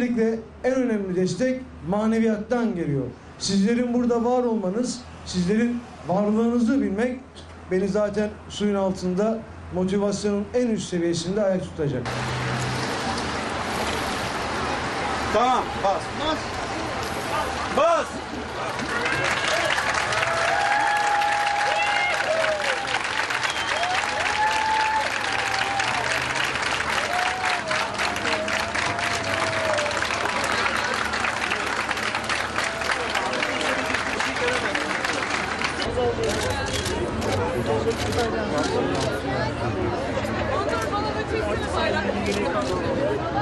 Özellikle en önemli destek maneviyattan geliyor. Sizlerin burada var olmanız, sizlerin varlığınızı bilmek beni zaten suyun altında motivasyonun en üst seviyesinde ayak tutacak. Tamam bas. Bas. Bas. Fazla